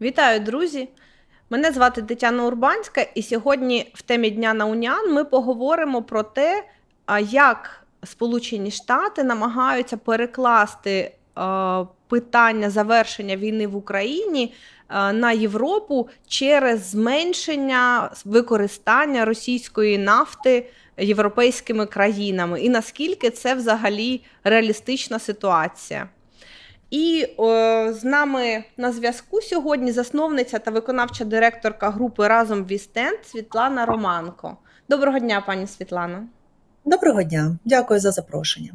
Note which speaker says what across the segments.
Speaker 1: Вітаю, друзі! Мене звати Тетяна Урбанська, і сьогодні в темі Дня наунян ми поговоримо про те, як Сполучені Штати намагаються перекласти е, питання завершення війни в Україні е, на Європу через зменшення використання російської нафти європейськими країнами, і наскільки це взагалі реалістична ситуація. І о, з нами на зв'язку сьогодні засновниця та виконавча директорка групи Разом Вістенд Світлана Романко. Доброго дня, пані Світлано.
Speaker 2: Доброго дня, дякую за запрошення.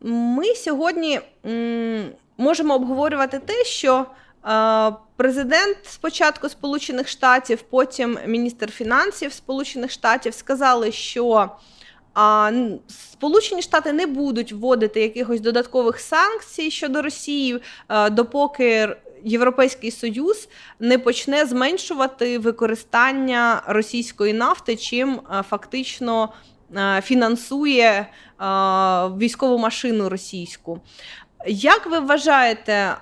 Speaker 1: Ми сьогодні можемо обговорювати те, що е, президент спочатку Сполучених Штатів, потім міністр фінансів Сполучених Штатів сказали, що а, Сполучені Штати не будуть вводити якихось додаткових санкцій щодо Росії, е, допоки Європейський Союз не почне зменшувати використання російської нафти, чим е, фактично е, фінансує військову машину російську. Як ви вважаєте,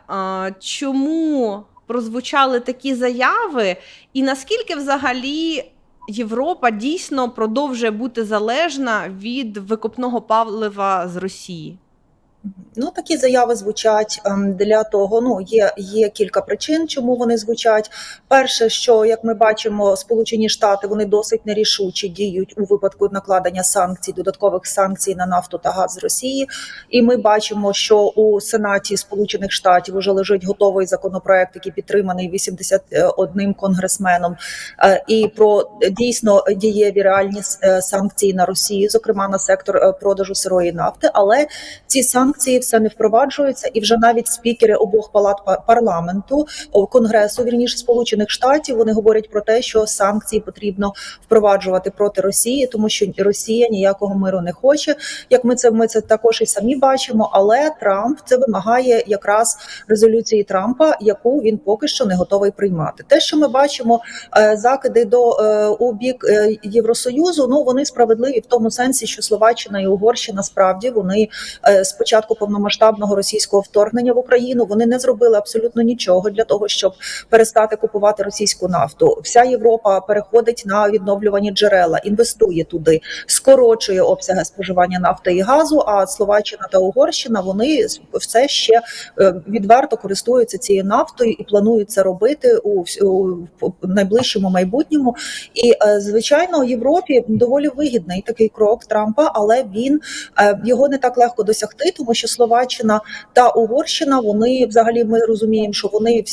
Speaker 1: чому прозвучали такі заяви, і наскільки взагалі Європа дійсно продовжує бути залежна від викопного палива з Росії?
Speaker 2: Ну, такі заяви звучать ем, для того. Ну є, є кілька причин, чому вони звучать. Перше, що як ми бачимо, Сполучені Штати вони досить нерішучі діють у випадку накладення санкцій, додаткових санкцій на нафту та газ з Росії. І ми бачимо, що у Сенаті Сполучених Штатів вже лежить готовий законопроект, який підтриманий 81 конгресменом, е, і про дійсно дієві реальні е, санкції на Росію, зокрема на сектор е, продажу сирої нафти. Але ці санкції все не впроваджуються, і вже навіть спікери обох палат па- парламенту конгресу, вірніше сполучених штатів, вони говорять про те, що санкції потрібно впроваджувати проти Росії, тому що Росія ніякого миру не хоче. Як ми це ми це також і самі бачимо. Але Трамп це вимагає якраз резолюції Трампа, яку він поки що не готовий приймати. Те, що ми бачимо, е, закиди до е, у бік е, Євросоюзу, ну вони справедливі в тому сенсі, що Словаччина і Угорщина справді вони з початку повномасштабного російського вторгнення в Україну вони не зробили абсолютно нічого для того, щоб перестати купувати російську нафту. Вся Європа переходить на відновлювані джерела, інвестує туди, скорочує обсяги споживання нафти і газу. А Словаччина та Угорщина вони все ще е, відверто користуються цією нафтою і планують це робити у, у найближчому майбутньому. І е, звичайно, Європі доволі вигідний такий крок Трампа, але він е, його не так легко досягти, тому що Словаччина та Угорщина вони взагалі ми розуміємо, що вони е,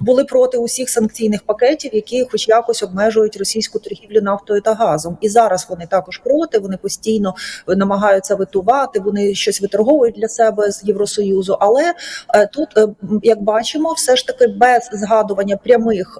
Speaker 2: були проти усіх санкційних пакетів, які хоч якось обмежують російську торгівлю нафтою та газом. І зараз вони також проти. Вони постійно намагаються витувати. Вони щось виторговують для себе з Євросоюзу. Але е, тут, е, як бачимо, все ж таки без згадування прямих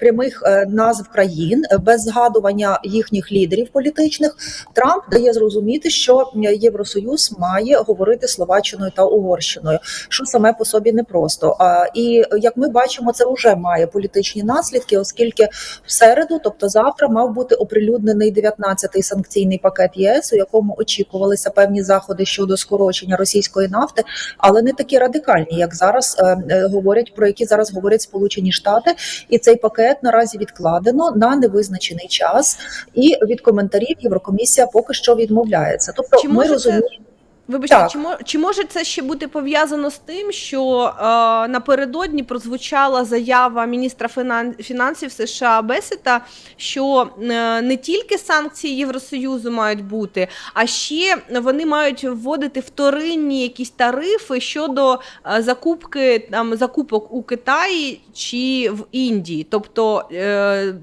Speaker 2: прямих назв країн, без згадування їхніх лідерів політичних, Трамп дає зрозуміти, що е, Євросоюз має говорити Словаччиною та Угорщиною, що саме по собі непросто. А і як ми бачимо, це вже має політичні наслідки, оскільки в середу, тобто завтра, мав бути оприлюднений 19-й санкційний пакет ЄС, у якому очікувалися певні заходи щодо скорочення російської нафти, але не такі радикальні, як зараз е, е, говорять про які зараз говорять Сполучені Штати, і цей пакет наразі відкладено на невизначений час. І від коментарів Єврокомісія поки що відмовляється. Тобто,
Speaker 1: Чи
Speaker 2: ми
Speaker 1: може це-
Speaker 2: розуміємо.
Speaker 1: Вибачте,
Speaker 2: Так.
Speaker 1: чи, чи може це ще бути пов'язано з тим, що е, напередодні прозвучала заява міністра фінан- фінансів США Бесета, що е, не тільки санкції Євросоюзу мають бути, а ще вони мають вводити вторинні якісь тарифи щодо е, закупки там закупок у Китаї чи в Індії. Тобто е,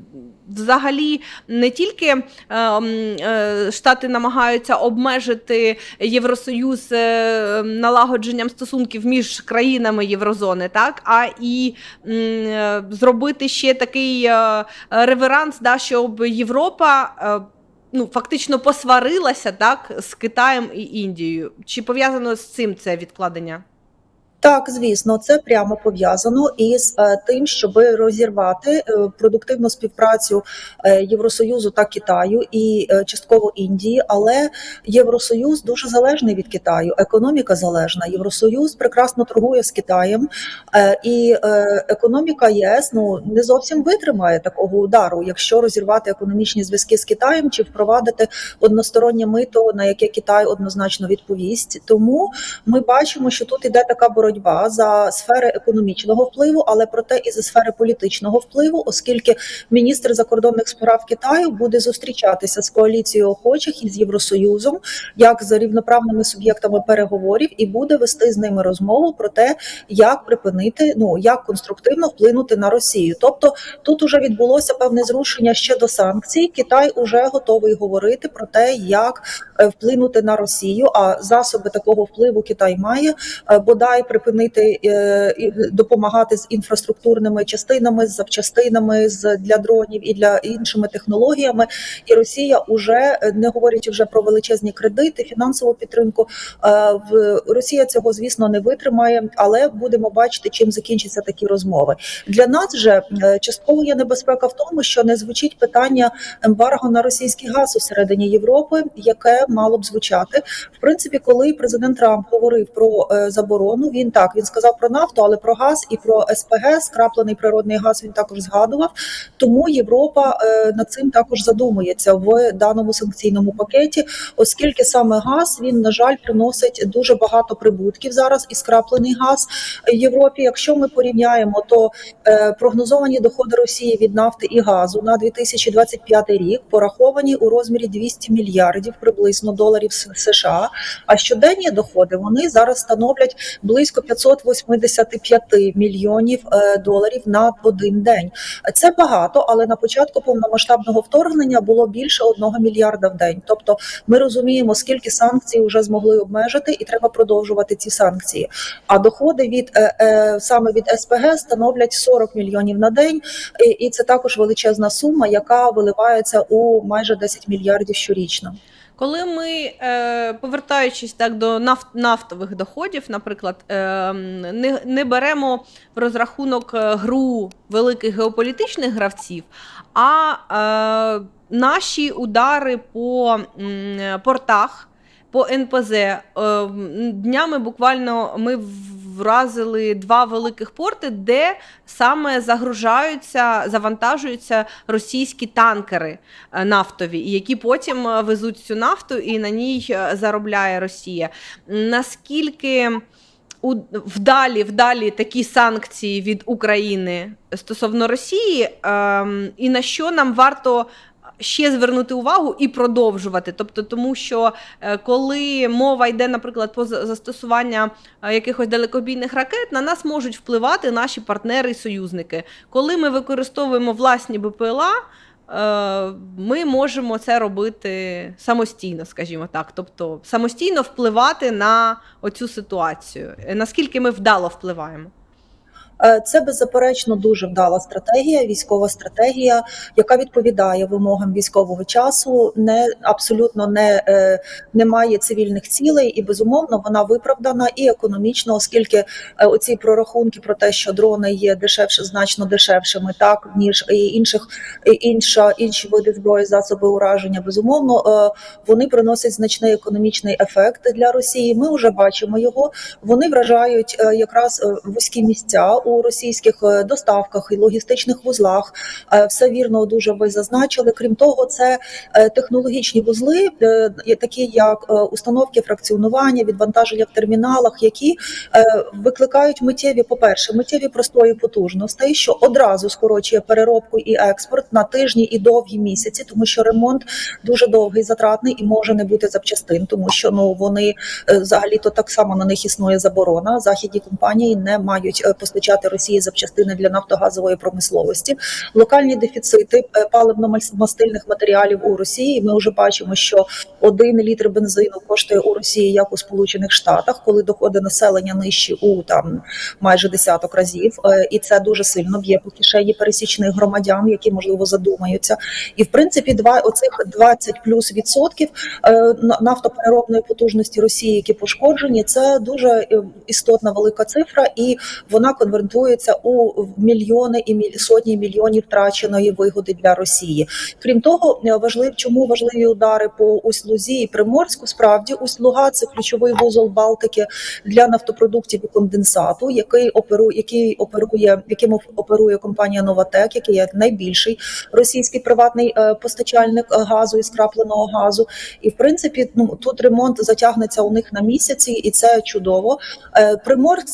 Speaker 1: взагалі не тільки е, е, Штати намагаються обмежити Євросоюз е, налагодженням стосунків між країнами Єврозони, так а і е, зробити ще такий е, реверанс, да, щоб Європа. Ну, фактично посварилася так з Китаєм і Індією. Чи пов'язано з цим це відкладення?
Speaker 2: Так, звісно, це прямо пов'язано із е, тим, щоб розірвати е, продуктивну співпрацю е, Євросоюзу та Китаю і частково Індії. Але Євросоюз дуже залежний від Китаю. Економіка залежна. Євросоюз прекрасно торгує з Китаєм, і економіка ЄС ну не зовсім витримає такого удару, якщо розірвати економічні зв'язки з Китаєм чи впровадити одностороннє мито, на яке Китай однозначно відповість. Тому ми бачимо, що тут іде така боротьба за сфери економічного впливу, але проте і за сфери політичного впливу, оскільки міністр закордонних справ Китаю буде зустрічатися з коаліцією охочих із Євросоюзом, як з рівноправними суб'єктами переговорів, і буде вести з ними розмову про те, як припинити, ну як конструктивно вплинути на Росію. Тобто тут уже відбулося певне зрушення ще до санкцій. Китай уже готовий говорити про те, як е, вплинути на Росію. А засоби такого впливу Китай має е, бодай припинити е, і допомагати з інфраструктурними частинами, з запчастинами з для дронів і для іншими технологіями. І Росія уже е, не говорячи вже про величезні кредити, фінансову підтримку. е, В Росія цього звісно не витримає, але будемо бачити, чим закінчаться такі розмови. Для нас же частково є небезпека в тому, що не звучить питання ембарго на російський газ у середині Європи, яке мало б звучати. В принципі, коли президент Трамп говорив про заборону, він так він сказав про нафту, але про газ і про СПГ, скраплений природний газ, він також згадував. Тому Європа е, над цим також задумується в даному санкційному пакеті, оскільки саме газ він на жаль приносить дуже багато прибутків зараз і скраплений газ Європі. Якщо ми порівняємо, то е, прогнозовані доходи Росії від нафти і газу на 2025 рік пораховані у розмірі 200 мільярдів приблизно доларів США. А щоденні доходи вони зараз становлять близько 585 мільйонів е, доларів на один день. Це багато, але на початку повномасштабного вторгнення було більше одного мільярда в день. Тобто, ми розуміємо, скільки санкцій вже змогли обмежити, і треба продовжувати ці санкції. А доходи від е, е, саме від СПГ становлять 40 мільйонів на день, і це також величезна сума, яка виливається у майже 10 мільярдів щорічно.
Speaker 1: Коли ми, е, повертаючись так до нафтових доходів, наприклад, е, не, не беремо в розрахунок е, гру великих геополітичних гравців, а наші удари по портах. По НПЗ днями буквально ми вразили два великих порти, де саме загружаються, завантажуються російські танкери е, нафтові, які потім е, везуть цю нафту, і на ній е, заробляє Росія. Наскільки у вдалі, вдалі такі санкції від України стосовно Росії, ем, і на що нам варто ще звернути увагу і продовжувати. Тобто, тому що е, коли мова йде, наприклад, про застосування е, якихось далекобійних ракет, на нас можуть впливати наші партнери і союзники. Коли ми використовуємо власні БПЛА. е, Ми можемо це робити самостійно, скажімо так, тобто самостійно впливати на оцю ситуацію. Наскільки ми вдало впливаємо?
Speaker 2: Е, Це беззаперечно дуже вдала стратегія, військова стратегія, яка відповідає вимогам військового часу, не абсолютно не, е, не має цивільних цілей, і безумовно вона виправдана і економічно, оскільки е, оці прорахунки про те, що дрони є дешевше, значно дешевшими, так ніж інших інша інші види зброї, засоби ураження. Безумовно, вони приносять значний економічний ефект для Росії. Ми вже бачимо його. Вони вражають якраз вузькі місця у російських е, доставках і логістичних вузлах. Е, Все вірно дуже ви зазначили. Крім того, це е, технологічні вузли, такі як установки фракціонування, відвантаження в терміналах, які викликають миттєві, по-перше, миттєві простої потужностей, що одразу скорочує переробку і експорт на тижні і довгі місяці, тому що ремонт дуже довгий, затратний і може не бути запчастин, тому що ну вони взагалі то так само на них існує заборона. Західні компанії не мають постачати постачати Росії запчастини для нафтогазової промисловості. Локальні дефіцити е, паливно-мастильних матеріалів у Росії. Ми вже бачимо, що один літр бензину коштує у Росії як у Сполучених Штатах, коли доходи населення нижчі у там майже десяток разів, Е, і це дуже сильно б'є по кишені пересічних громадян, які можливо задумаються. І в принципі, два оцих 20 плюс відсотків е, на- нафтопереробної потужності Росії, які пошкоджені, це дуже істотна велика цифра, і вона конвертується у мільйони і сотні мільйонів втраченої вигоди для Росії. Крім того, е, важлив, чому важливі удари по Усть-Лузі і Приморську. Справді Усть-Луга – це ключовий вузол Балтики для нафтопродуктів і конденсату, який оперує, який оперує, яким оперує компанія Новатек, який є найбільший російський приватний е, постачальник е, газу і скрапленого газу. І в принципі, ну тут ремонт затягнеться у них на місяці, і це чудово. Приморськ,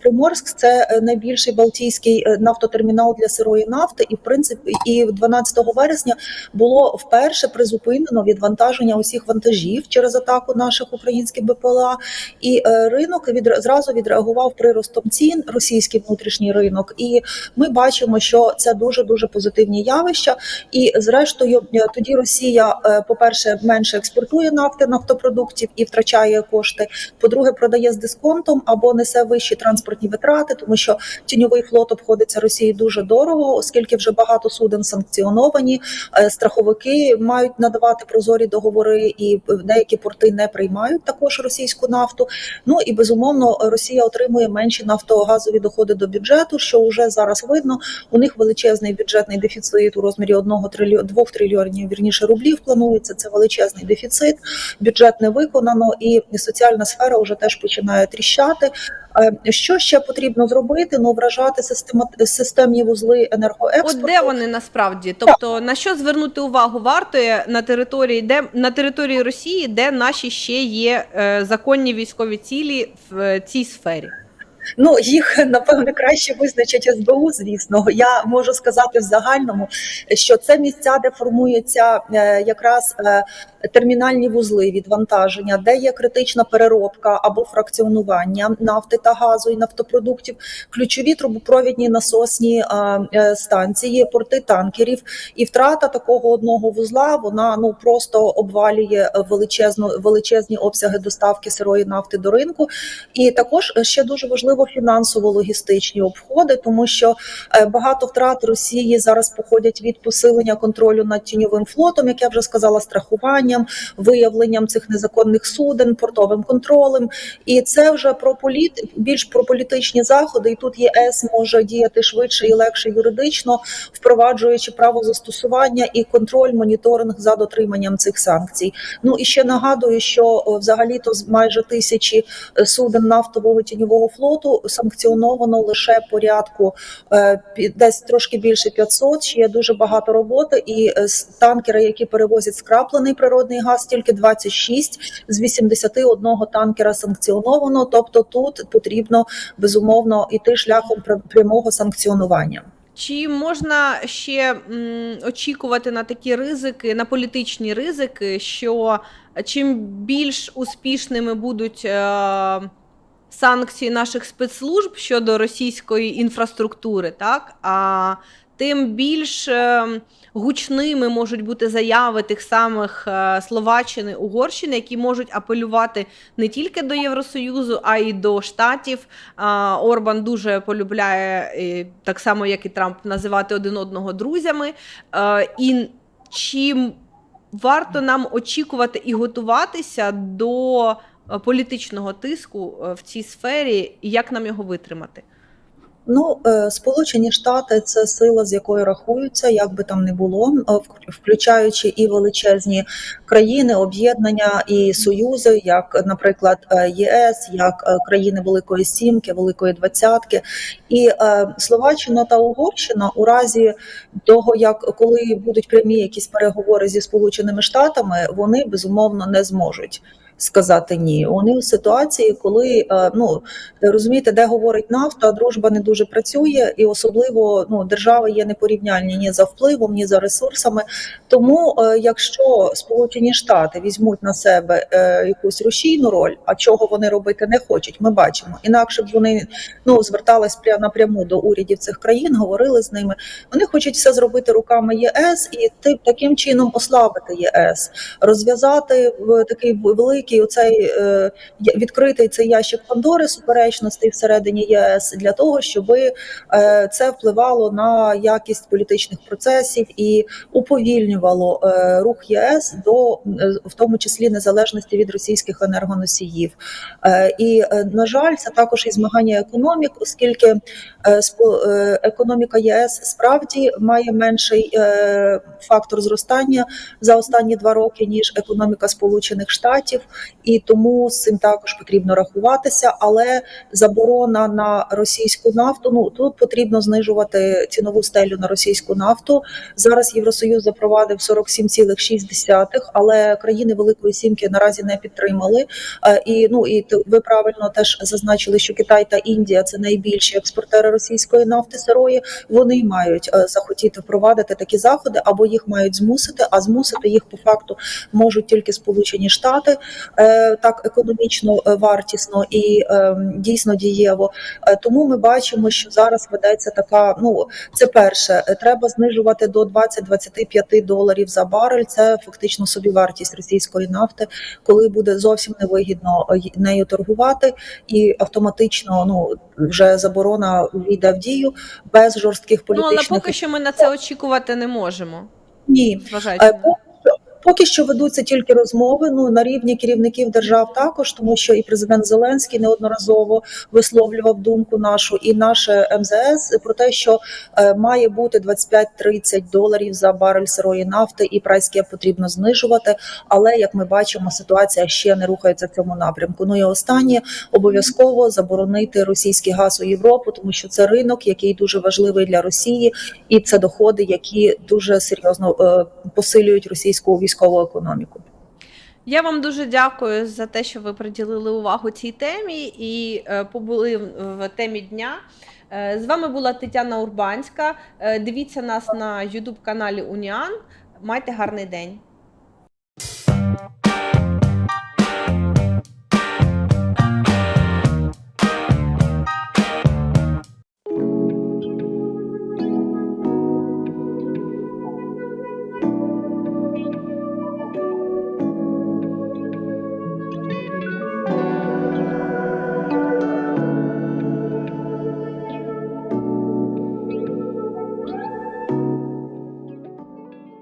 Speaker 2: Приморськ це найбільший балтійський е, нафтотермінал для сирої нафти. І в принципі, і 12 вересня було вперше призупинено відвантаження усіх вантажів через атаку наших українських БПЛА. І е, ринок відра- зразу відреагував приростом цін, російський внутрішній ринок. І ми бачимо, що це дуже дуже позитивні явища. І зрештою, е, тоді Росія, по-перше, менше експортує нафти, нафтопродуктів і втрачає кошти. По-друге, продає з дисконтом або несе вищі транспортні витрати, тому що тіньовий флот обходиться Росії дуже дорого, оскільки вже багато суден санкціоновані. е, Страховики мають надавати прозорі договори, і деякі порти не приймають також російську нафту. Ну і безумовно Росія отримує менші нафтогазові доходи до бюджету, що вже зараз видно. У них величезний бюджетний дефіцит у розмірі 1 трильйон 2 трильйонів вірніше рублів. Планується це величезний дефіцит. Бюджет не виконано, і соціальна сфера вже теж починає тріщати. Е, Що ще потрібно зробити? Ну вражати система системні вузли
Speaker 1: От де вони насправді? Тобто на що звернути увагу варто на території, де на території Росії, де наші ще є е, законні військові цілі в е, цій сфері?
Speaker 2: Ну їх напевне краще визначить СБУ. Звісно, я можу сказати в загальному, що це місця, де формуються е, якраз е, термінальні вузли відвантаження, де є критична переробка або фракціонування нафти та газу і нафтопродуктів, ключові трубопровідні насосні е, станції, порти танкерів. І втрата такого одного вузла вона ну просто обвалює величезну величезні обсяги доставки сирої нафти до ринку. І також ще дуже важливо фінансово-логістичні обходи, тому що е, багато втрат Росії зараз походять від посилення контролю над тіньовим флотом, як я вже сказала, страхуванням, виявленням цих незаконних суден, портовим контролем. І це вже про політ більш про політичні заходи. І тут ЄС може діяти швидше і легше юридично, впроваджуючи право застосування і контроль, моніторинг за дотриманням цих санкцій. Ну і ще нагадую, що взагалі-то з майже тисячі е, суден нафтового тіньового флоту санкціоновано лише порядку е, десь трошки більше 500, Ще є дуже багато роботи. І е, танкери, які перевозять скраплений природний газ, тільки 26 з 81 танкера санкціоновано. Тобто тут потрібно безумовно іти шляхом прямого санкціонування.
Speaker 1: Чи можна ще очікувати на такі ризики, на політичні ризики, що чим більш успішними будуть е, санкції наших спецслужб щодо російської інфраструктури, так а тим більш е, гучними можуть бути заяви тих самих е, Словаччини, Угорщини, які можуть апелювати не тільки до Євросоюзу, а й до штатів. Орбан дуже полюбляє так само, як і Трамп, називати один одного друзями. Е, І чим варто нам очікувати і готуватися до політичного тиску е, в цій сфері, і як нам його витримати?
Speaker 2: Ну, е, Сполучені Штати це сила, з якою рахуються, як би там не було, е, включаючи і величезні країни, об'єднання і союзи, як, наприклад, е, ЄС, як е, країни Великої Сімки, Великої Двадцятки, і е, Словаччина та Угорщина у разі того, як коли будуть прямі якісь переговори зі Сполученими Штатами, вони безумовно не зможуть. Сказати ні. Вони у ситуації, коли е, ну розумієте, де говорить нафта, дружба не дуже працює, і особливо ну держави є непорівняльні ні за впливом, ні за ресурсами. Тому, е, якщо Сполучені Штати візьмуть на себе е, якусь рушійну роль, а чого вони робити не хочуть, ми бачимо. Інакше б вони ну звертались пря- напряму до урядів цих країн, говорили з ними. Вони хочуть все зробити руками ЄС і таким чином ослабити ЄС, розв'язати в такий великий оцей е, відкритий цей ящик Пандори суперечностей всередині єС для того, щоб це впливало на якість політичних процесів і уповільнювало е, рух ЄС до е, в тому числі незалежності від російських енергоносіїв. Е, І е, на жаль, це також і змагання економік, оскільки е, спо- е, економіка ЄС справді має менший е, фактор зростання за останні два роки ніж економіка Сполучених Штатів, і тому з цим також потрібно рахуватися. Але заборона на російську нафту ну тут потрібно знижувати цінову стелю на російську нафту. Зараз Євросоюз запровадив 47,6, але країни Великої Сімки наразі не підтримали. Е, І ну і ви правильно теж зазначили, що Китай та Індія це найбільші експортери російської нафти сирої. Вони мають е, захотіти впровадити такі заходи, або їх мають змусити, а змусити їх по факту можуть тільки Сполучені Штати так економічно е, вартісно і е, дійсно дієво. Е, Тому ми бачимо, що зараз ведеться така. Ну це перше, е, треба знижувати до 20-25 доларів за барель. Це фактично собівартість російської нафти, коли буде зовсім невигідно е, нею торгувати, і автоматично ну вже заборона війде в дію без жорстких
Speaker 1: Ну, але поки що ми на це очікувати не можемо.
Speaker 2: ні.
Speaker 1: Зважаючи
Speaker 2: Е, Поки що, ведуться тільки розмови. Ну на рівні керівників держав також, тому що і президент Зеленський неодноразово висловлював думку нашу, і наше МЗС про те, що е, має бути 25-30 доларів за барель сирої нафти, і прайське потрібно знижувати. Але як ми бачимо, ситуація ще не рухається в цьому напрямку. Ну і останнє обов'язково заборонити російський газ у Європу, тому що це ринок, який дуже важливий для Росії, і це доходи, які дуже серйозно е, посилюють російську військову економіку.
Speaker 1: Я вам дуже дякую за те, що ви приділили увагу цій темі і е, побули в в темі дня. Е, З вами була Тетяна Урбанська. Е, Дивіться нас на youtube каналі Уніан. Майте гарний день.